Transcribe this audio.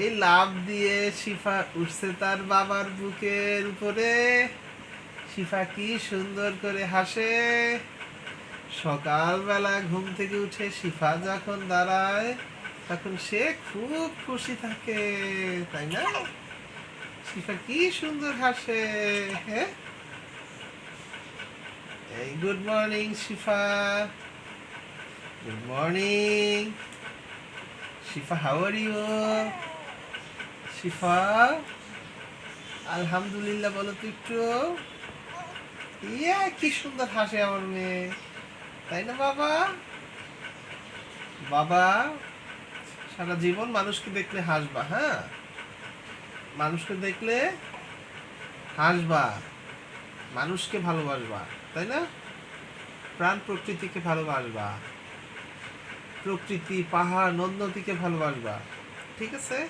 এই লাভ দিয়ে শিফা উঠছে তার বাবার বুকের উপরে। শিফা কি সুন্দর করে হাসে। সকালবেলা ঘুম থেকে উঠে শিফা যখন দাঁড়ায়, তখন সে খুব খুশি থাকে, তাই না? শিফা কি সুন্দর হাসে হ্যাঁ? এই good morning Shifa. Good morning Shifa how are you Shifa. আলহামদুলিল্লাহ, বলো তো একটু। ইয়া, কি সুন্দর হাসে আমার মেয়ে। তাই না, বাবা? বাবা, সারা জীবন মানুষকে দেখলে হাসবা হ্যাঁ? মানুষকে দেখলে হাসবা, মানুষকে ভালোবাসবা, তাই না? প্রাণ প্রকৃতিকে ভালোবাসবা, প্রকৃতি, পাহাড় নদ নদীকে ভালোবাসবা, ঠিক আছে?